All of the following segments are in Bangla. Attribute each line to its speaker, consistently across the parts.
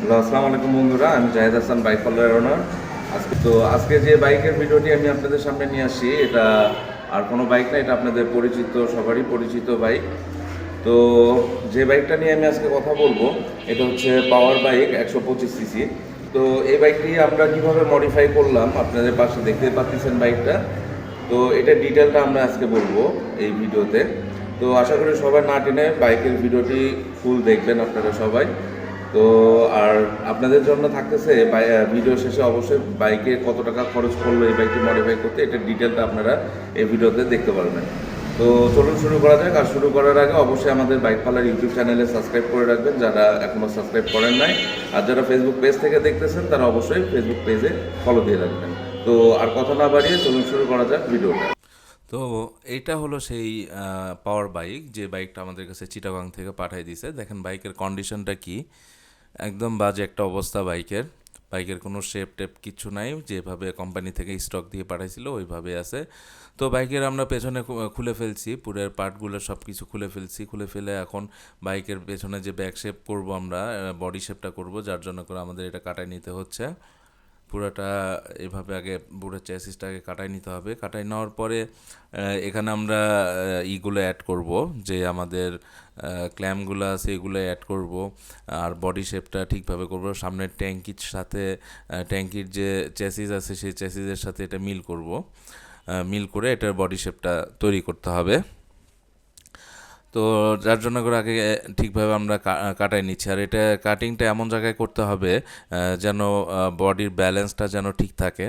Speaker 1: হ্যালো, আসসালামু আলাইকুম বন্ধুরা, আমি Zahed Hasan, bike caller owner আজকে তো আজকে যে বাইকের ভিডিওটি আমি আপনাদের সামনে নিয়ে আসি, এটা আর কোনো বাইক না, এটা আপনাদের পরিচিত, সবারই পরিচিত বাইক। তো যে বাইকটা নিয়ে আমি আজকে কথা বলব, এটা হচ্ছে পাওয়ার বাইক একশো পঁচিশ সিসি। তো এই বাইকটি আমরা কীভাবে মডিফাই করলাম, আপনাদের পাশে দেখতে পাচ্ছেন বাইকটা। তো এটা ডিটেলটা আমরা আজকে বলব এই ভিডিওতে। তো আশা করি সবাই না টেনে বাইকের ভিডিওটি ফুল দেখবেন আপনারা সবাই। তো আর আপনাদের জন্য থাকতেছে ভিডিও শেষে অবশ্যই বাইকে কত টাকা খরচ করল এই বাইকটি মডিফাই করতে, এটা ডিটেলটা আপনারা এই ভিডিওতে দেখতে পারবেন। তো চলুন শুরু করা যাক, আর শুরু করার আগে অবশ্যই আমাদের বাইক পালার ইউটিউব চ্যানেলে সাবস্ক্রাইব করে রাখবেন যারা এখনও সাবস্ক্রাইব করেন নাই। আর যারা ফেসবুক পেজ থেকে দেখতেছেন, তারা অবশ্যই ফেসবুক পেজে ফলো দিয়ে রাখবেন। তো আর কথা না বাড়িয়ে চলুন শুরু করা যাক ভিডিওটা
Speaker 2: তো এইটা হলো সেই পাওয়ার বাইক যে বাইকটা আমাদের কাছে চিটাগাং থেকে পাঠিয়ে দিয়েছে। দেখেন বাইকের কন্ডিশনটা কি। একদম বাজে একটা অবস্থা বাইকের। বাইকের কোনো শেপ টেপ কিছু নাই, যেভাবে কোম্পানি থেকে স্টক দিয়ে পাঠাইছিল ওইভাবে আছে। তো বাইকের আমরা পেছনে খুলে ফেলছি, পুরের পার্টগুলো সব কিছু খুলে ফেলছি। খুলে ফেলে এখন বাইকের পেছনে যে ব্যাক শেপ করব আমরা বডি শেপটা করব, যার জন্য করে আমাদের এটা কাটায় নিতে হচ্ছে। পুরোটা এভাবে আগে পুরো চ্যাসিসটাকে কাটাই নিতে হবে। কাটাই নেওয়ার পরে এখানে আমরা ইগুলো অ্যাড করব, যে আমাদের ক্ল্যামগুলো আছে এগুলো অ্যাড করব, আর বডি শেপটা ঠিকভাবে করব সামনের ট্যাঙ্কির সাথে ট্যাঙ্কির যে চ্যাসিস আছে সেই চ্যাসিসের সাথে এটা মিল করব। মিল করে এটার বডি শেপটা তৈরি করতে হবে। তো যার জন্য করে আগে ঠিকভাবে আমরা কাটাই নিচ্ছি। আর এটা কাটিংটা এমন জায়গায় করতে হবে যেন বডির ব্যালেন্সটা যেন ঠিক থাকে।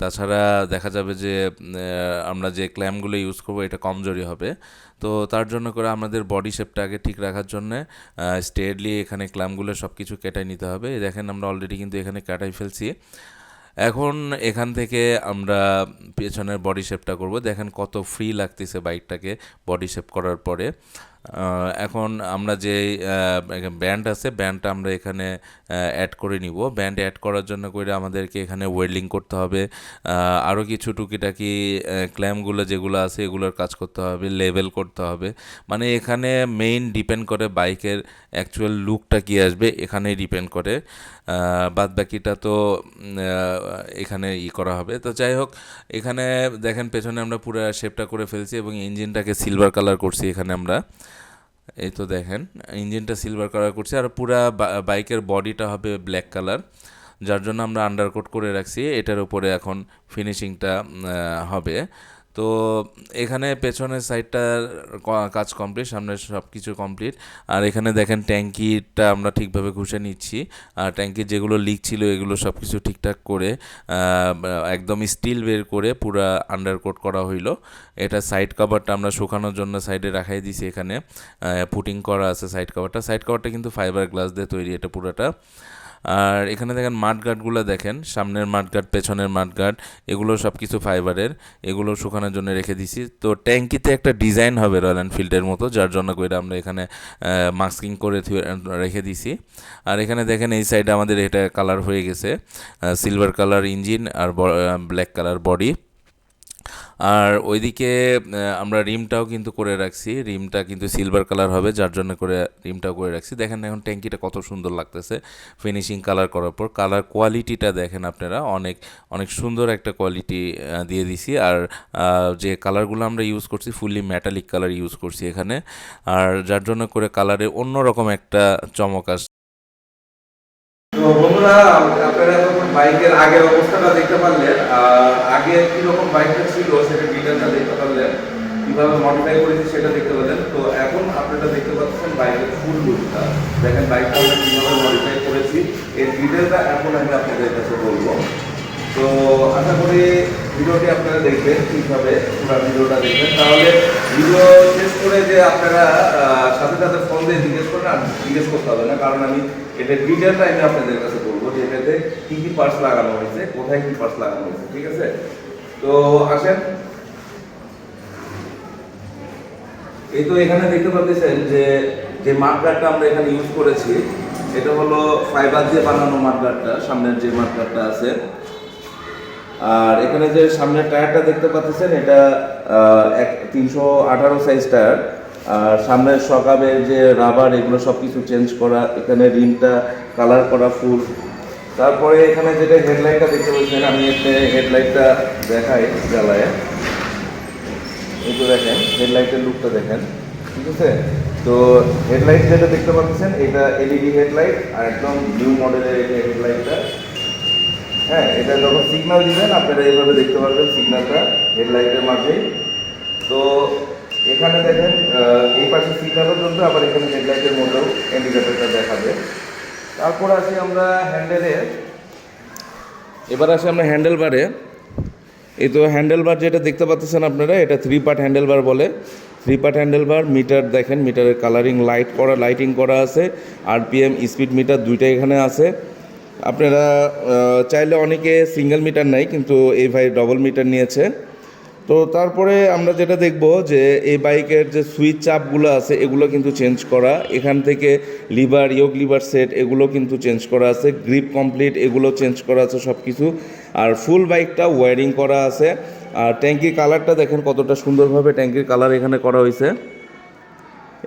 Speaker 2: তাছাড়া দেখা যাবে যে আমরা যে ক্ল্যামগুলো ইউজ করব, এটা কমজোরি হবে। তো তার জন্য করে আমাদের বডি শেপটা আগে ঠিক রাখার জন্যে স্টেডলি এখানে ক্ল্যামগুলো সব কিছু কেটাই নিতে হবে। দেখেন আমরা অলরেডি কিন্তু এখানে কাটাই ফেলছি। এখন এখান থেকে আমরা পেছনের বডি শেপটা করব। দেখেন কত ফ্রি লাগতেছে বাইকটাকে বডি শেপ করার পরে। এখন আমরা যে ব্যান্ড আছে ব্যান্ডটা আমরা এখানে অ্যাড করে নিব। ব্যান্ড অ্যাড করার জন্য করে আমাদেরকে এখানে ওয়েল্ডিং করতে হবে। আরও কিছু টুকিটাকি ক্ল্যামগুলো যেগুলো আছে, এগুলোর কাজ করতে হবে লেভেল করতে হবে। মানে এখানে মেইন ডিপেন্ড করে বাইকের অ্যাকচুয়াল লুকটা কী আসবে, এখানেই ডিপেন্ড করে। বাদ বাকিটা তো এখানে ই করা হবে। তো যাই হোক, এখানে দেখেন, পেছনে আমরা পুরো শেপটা করে ফেলছি এবং ইঞ্জিনটাকে সিলভার কালার করছি এখানে আমরা। এই তো দেখেন, ইঞ্জিনটা সিলভার কালার করছে আর পুরা বাইকের বডিটা হবে ব্ল্যাক কালার যার জন্য আমরা আন্ডারকোট করে রাখছি। এটার উপরে এখন ফিনিশিংটা হবে। তো এখানে পেছনের সাইডটার কাজ কমপ্লিট সামনে সব কিছু কমপ্লিট আর এখানে দেখেন ট্যাঙ্কিটা আমরা ঠিকভাবে ঘুষে নিচ্ছি। আর ট্যাঙ্কির যেগুলো লিক ছিল, এগুলো সব কিছু ঠিকঠাক করে একদম স্টিল বের করে পুরা আন্ডারকোট করা হইল। এটা সাইড কভারটা আমরা শুকানোর জন্য সাইডে রাখাই দিছি এখানে। পুটিং করা আছে সাইড কভারটা সাইড কভারটা কিন্তু ফাইবার গ্লাস দিয়ে তৈরি, এটা পুরোটা। আর এখানে দেখেন মাঠগার্ডগুলো দেখেন, সামনের মাঠগার্ড পেছনের মাঠগার্ড এগুলো সব কিছু ফাইবারের এগুলো শুকানোর জন্য রেখে দিছি। তো ট্যাঙ্কিতে একটা ডিজাইন হবে রয়্যাল এনফিল্ডের মতো, যার জন্য করে আমরা এখানে মাস্কিং করে রেখে দিছি। আর এখানে দেখেন এই সাইডে আমাদের এটা কালার হয়ে গেছে সিলভার কালার ইঞ্জিন আর ব্ল্যাক কালার বডি আর ওইদিকে আমরা রিমটাও কিন্তু করে রাখছি। রিমটা কিন্তু সিলভার কালার হবে, যার জন্য করে রিমটাও করে রাখছি। দেখেন এখন ট্যাঙ্কিটা কত সুন্দর লাগতেছে ফিনিশিং কালার করার পর। কালার কোয়ালিটিটা দেখেন আপনারা, অনেক অনেক সুন্দর একটা কোয়ালিটি দিয়ে দিছি। আর যে কালারগুলো আমরা ইউজ করছি ফুললি মেটালিক কালার ইউজ করছি এখানে। আর যার জন্য করে কালারে অন্যরকম একটা চমক আসছে
Speaker 1: তো বন্ধুরা আপনারা যখন বাইকের আগের অবস্থাটা দেখতে পারলেন আগে কীরকম বাইকটা ছিল সেটা ডিটেলটা দেখতে পারলেন, কীভাবে মডিফাই করেছি সেটা দেখতে পেলেন তো এখন আপনারা দেখতে পাচ্ছেন বাইকের ফুল লুকটা দেখেন বাইকটা আমরা কীভাবে মডিফাই করেছি, এর ডিটেলটা এখন আমি আপনাদের কাছে বলব। তো আশা করি ভিডিওটি আপনারা দেখবেন ঠিকভাবে পুরো ভিডিওটা দেখবেন। তাহলে ভিডিও শেষ করে যে আপনারা সাথে সাথে ফোন দিয়ে জিজ্ঞেস করেন আর জিজ্ঞেস করতে হবে না, কারণ আমি এটা ডিটেলটা আমি আপনাদের কাছে বলব যে এটাতে কী কী পার্টস লাগানো হয়েছে, কোথায় কী পার্টস লাগানো হয়েছে, ঠিক আছে? তো আসেন। এই তো এখানে দেখতে পাচ্ছেন যে যে মাঠগার্ডটা আমরা এখানে ইউজ করেছি, এটা হলো ফাইবার দিয়ে বানানো মাঠগার্ডটা সামনের যে মাঠগার্ডটা আছে আর এখানে যে সামনের টায়ারটা দেখতে পাচ্ছেন, এটা এক, তিনশো আঠারো সাইজ টায়ার। আর সামনের সকাবের যে রাবার এগুলো সব কিছু চেঞ্জ করা, এখানে রিমটা কালার করা ফুল তারপরে এখানে যেটা হেডলাইটটা দেখতে পাচ্ছেন, আমি একটা হেডলাইটটা দেখাই জ্বালায়। তো দেখেন হেডলাইটের লুকটা দেখেন, ঠিক আছে? তো হেডলাইট যেটা দেখতে পাচ্ছেন, এটা এলইডি হেডলাইট আর একদম নিউ মডেলের এই হেডলাইটটা হ্যাঁ এটা যখন সিগন্যাল দিবেন, আপনারা এইভাবে দেখতে পারবেন সিগন্যালটা হেডলাইটের মাঝেই তো এখানে দেখেন এই পাশে সিগন্যালও চলবে আবার এখানে হেডলাইটের মধ্যেও ইন্ডিকেটরটা দেখাবে। তারপর আসি আমরা হ্যান্ডেলে এবার আসি আমরা হ্যান্ডেল বারে এই তো হ্যান্ডেল বার যেটা দেখতে পাচ্ছেন আপনারা, এটা থ্রি পার্ট হ্যান্ডেল বার বলে। Three part handle bar meter দেখেন মিটারের কালারিং লাইট করা লাইটিং করা আছে। আরপিএম স্পিড মিটার দুইটা এখানে আছে। আপনারা চাইলে অনেকে সিঙ্গেল মিটার নাই, কিন্তু এই ভাই ডবল মিটার নিয়েছে। তো তারপরে আমরা যেটা দেখব যে এই বাইকের যে সুইচ চাপগুলো আছে, এগুলো কিন্তু চেঞ্জ করা। এখান থেকে লিভার ইয়োগ লিভার সেট এগুলো কিন্তু চেঞ্জ করা আছে। গ্রিপ কমপ্লিট এগুলো চেঞ্জ করা আছে সব কিছু আর ফুল বাইকটা ওয়ারিং করা আছে। আর ট্যাঙ্কির কালারটা দেখেন কতটা সুন্দরভাবে ট্যাঙ্কির কালার এখানে করা হয়েছে।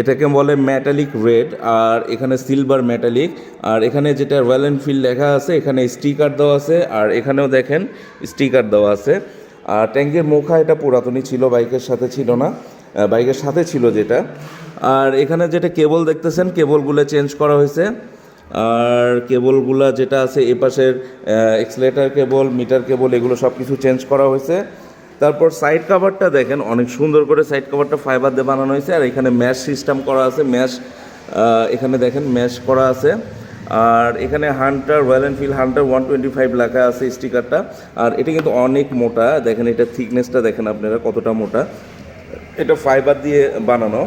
Speaker 1: এটাকে বলে ম্যাটালিক রেড আর এখানে সিলভার ম্যাটালিক আর এখানে যেটা রয়্যাল এনফিল্ড লেখা আছে, এখানে স্টিকার দেওয়া আছে, আর এখানেও দেখেন স্টিকার দেওয়া আছে। আর ট্যাঙ্কের মুখা এটা পুরাতনই ছিল, বাইকের সাথে ছিল না বাইকের সাথে ছিল যেটা। আর এখানে যেটা কেবল দেখতেছেন, কেবলগুলো চেঞ্জ করা হয়েছে। আর কেবলগুলো যেটা আছে, এপাশের এক্সলেটার কেবল মিটার কেবল এগুলো সব কিছু চেঞ্জ করা হয়েছে। তারপর সাইড কাভারটা দেখেন, অনেক সুন্দর করে সাইড কাভারটা ফাইবার দিয়ে বানানো হয়েছে। আর এখানে ম্যাশ সিস্টেম করা আছে ম্যাশ এখানে দেখেন ম্যাশ করা আছে। আর এখানে Hunter Royal Enfield Hunter one twenty five লেখা আছে স্টিকারটা আর এটা কিন্তু অনেক মোটা, দেখেন এটা থিকনেসটা দেখেন আপনারা কতটা মোটা। এটা ফাইবার দিয়ে বানানো।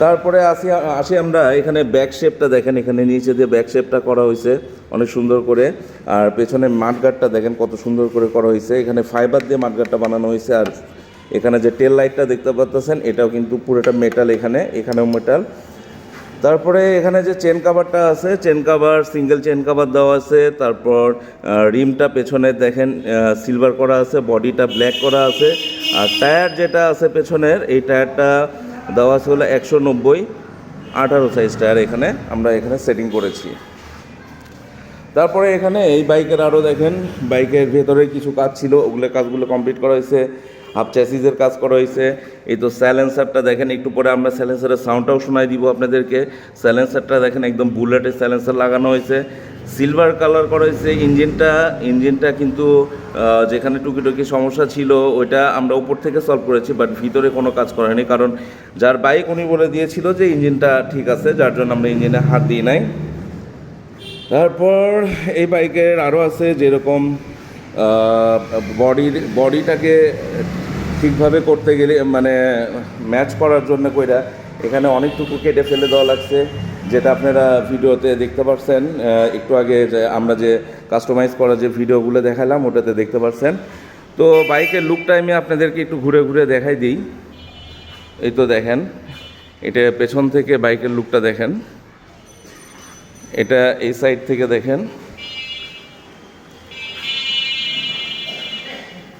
Speaker 1: তারপরে আসি আসি আমরা এখানে ব্যাক শেপটা দেখেন, এখানে নিচে দিয়ে ব্যাক শেপটা করা হয়েছে, অনেক সুন্দর করে। আর পেছনে মাঠগাটটা দেখেন কত সুন্দর করে করা হয়েছে। এখানে ফাইবার দিয়ে মাঠগাটটা বানানো হয়েছে, আর এখানে যে টেল লাইটটা দেখতে পাচ্ছেন, এটাও কিন্তু পুরোটা মেটাল এখানে, এখানেও মেটাল তারপরে এখানে যে চেন কাভারটা আছে chain cover single chain cover দেওয়া আছে। তারপর রিমটা পেছনে দেখেন সিলভার করা আছে বডিটা ব্ল্যাক করা আছে। আর টায়ার যেটা আছে পেছনের, এই টায়ারটা দেওয়া আছে হলো একশো নব্বই আঠারো সাইজ টায়ার এখানে আমরা এখানে সেটিং করেছি। তারপরে এখানে এই বাইকের আরও দেখেন, বাইকের ভেতরে কিছু কাজ ছিল, ওগুলো কাজগুলো কমপ্লিট করা হয়েছে। হাফ চ্যাসিসের কাজ করা হয়েছে এই তো স্যালেন্সারটা দেখেন, একটু পরে আমরা স্যালেন্সারের সাউন্ডটাও শোনাই দিব আপনাদেরকে। স্যালেন্সারটা দেখেন, একদম বুলেটের স্যালেন্সার লাগানো হয়েছে সিলভার কালার করা হয়েছে ইঞ্জিনটা। ইঞ্জিনটা কিন্তু যেখানে টুকিটুকি সমস্যা ছিল, ওইটা আমরা উপর থেকে সলভ করেছি বাট ভিতরে কোনো কাজ করেনি কারণ যার বাইক উনি বলে দিয়েছিল যে ইঞ্জিনটা ঠিক আছে, যার জন্য আমরা ইঞ্জিনে হাত দিই নাই। তারপর এই বাইকের আরও আছে, যেরকম বডির বডিটাকে ঠিকভাবে করতে গেলে মানে ম্যাচ করার জন্য কইরা এখানে অনেকটুকু কেটে ফেলে দেওয়া লাগছে। যেটা আপনারা ভিডিওতে দেখতে পাচ্ছেন আহ, একটু আগে আমরা যে কাস্টমাইজ করা যে ভিডিওগুলো দেখালাম ওটাতে দেখতে পাচ্ছেন তো বাইকের লুকটা আমি আপনাদেরকে একটু ঘুরে ঘুরে দেখাই দিই। এই তো দেখেন এটা পেছন থেকে বাইকের লুকটা দেখেন। এটা এই সাইড থেকে দেখেন।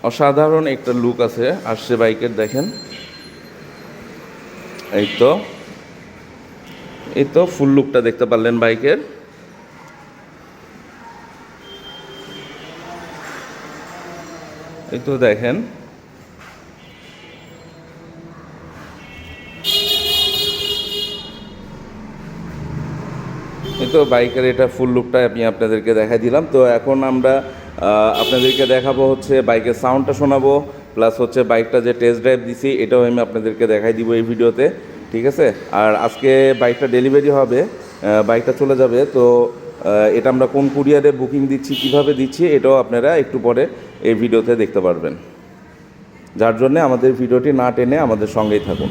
Speaker 1: অসাধারণ একটা লুক আছে। আসছে বাইকের দেখেন। এই তো। এই তো ফুল লুকটা দেখতে পারলেন বাইকের। এই তো দেখেন। এই তো বাইকের এটা ফুল লুকটা আমি আপনাদেরকে দেখাই দিলাম। তো এখন আমরা আপনাদেরকে দেখাবো হচ্ছে বাইকের সাউন্ডটা শোনাবো প্লাস হচ্ছে বাইকটা যে টেস্ট ড্রাইভ দিছি, এটাও আমি আপনাদেরকে দেখাই দিব এই ভিডিওতে, ঠিক আছে? আর আজকে বাইকটা ডেলিভারি হবে বাইকটা চলে যাবে, তো এটা আমরা কোন কুরিয়ারে বুকিং দিচ্ছি, কীভাবে দিচ্ছি, এটাও আপনারা একটু পরে এই ভিডিওতে দেখতে পারবেন। যার জন্য আমাদের ভিডিওটি না টেনে আমাদের সঙ্গেই থাকুন।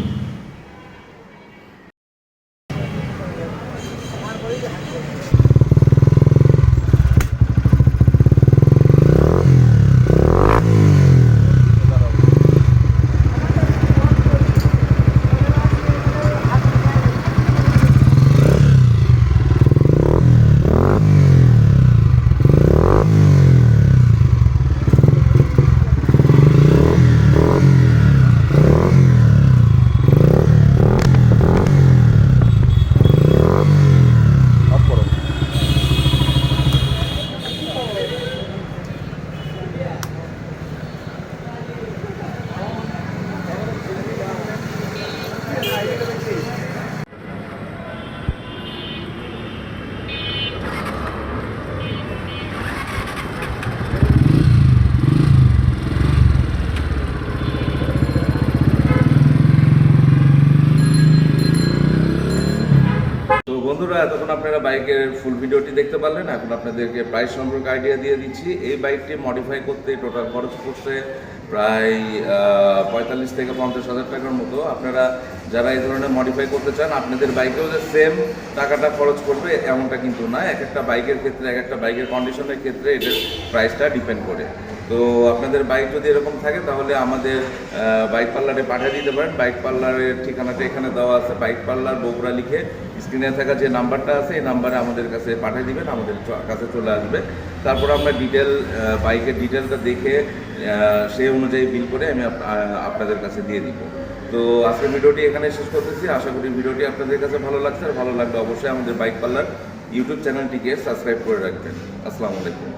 Speaker 1: এতক্ষণ আপনারা বাইকের ফুল ভিডিওটি দেখতে পারলেন। এখন আপনাদেরকে প্রাইস সম্পর্কে আইডিয়া দিয়ে দিচ্ছি। এই বাইকটি মডিফাই করতে টোটাল খরচ পড়ছে প্রায় পঁয়তাল্লিশ থেকে পঞ্চাশ হাজার টাকার মতো। আপনারা যারা এই ধরনের মডিফাই করতে চান, আপনাদের বাইকেও যে সেম টাকাটা খরচ করবে, এমনটা কিন্তু না। এক একটা বাইকের ক্ষেত্রে, এক একটা বাইকের কন্ডিশনের ক্ষেত্রে এটার প্রাইসটা ডিপেন্ড করে। তো আপনাদের বাইক যদি এরকম থাকে, তাহলে আমাদের বাইক পার্লারে পাঠিয়ে দিতে পারেন। বাইক পার্লারের ঠিকানাটা এখানে দেওয়া আছে। বাইক পার্লার বগুড়া লিখে স্ক্রিনে থাকা যে নাম্বারটা আছে, এই নাম্বারে আমাদের কাছে পাঠিয়ে দিবেন, আমাদের কাছে চলে আসবে। তারপর আমরা ডিটেল বাইকের ডিটেলটা দেখে সেই অনুযায়ী বিল করে আমি আপনাদের কাছে দিয়ে দিব। তো আজকের ভিডিওটি এখানে শেষ করতেছি। আশা করি ভিডিওটি আপনাদের কাছে ভালো লাগছে। আর ভালো লাগলে অবশ্যই আমাদের বাইক পার্লার ইউটিউব চ্যানেলটিকে সাবস্ক্রাইব করে রাখবেন। আসসালামু আলাইকুম।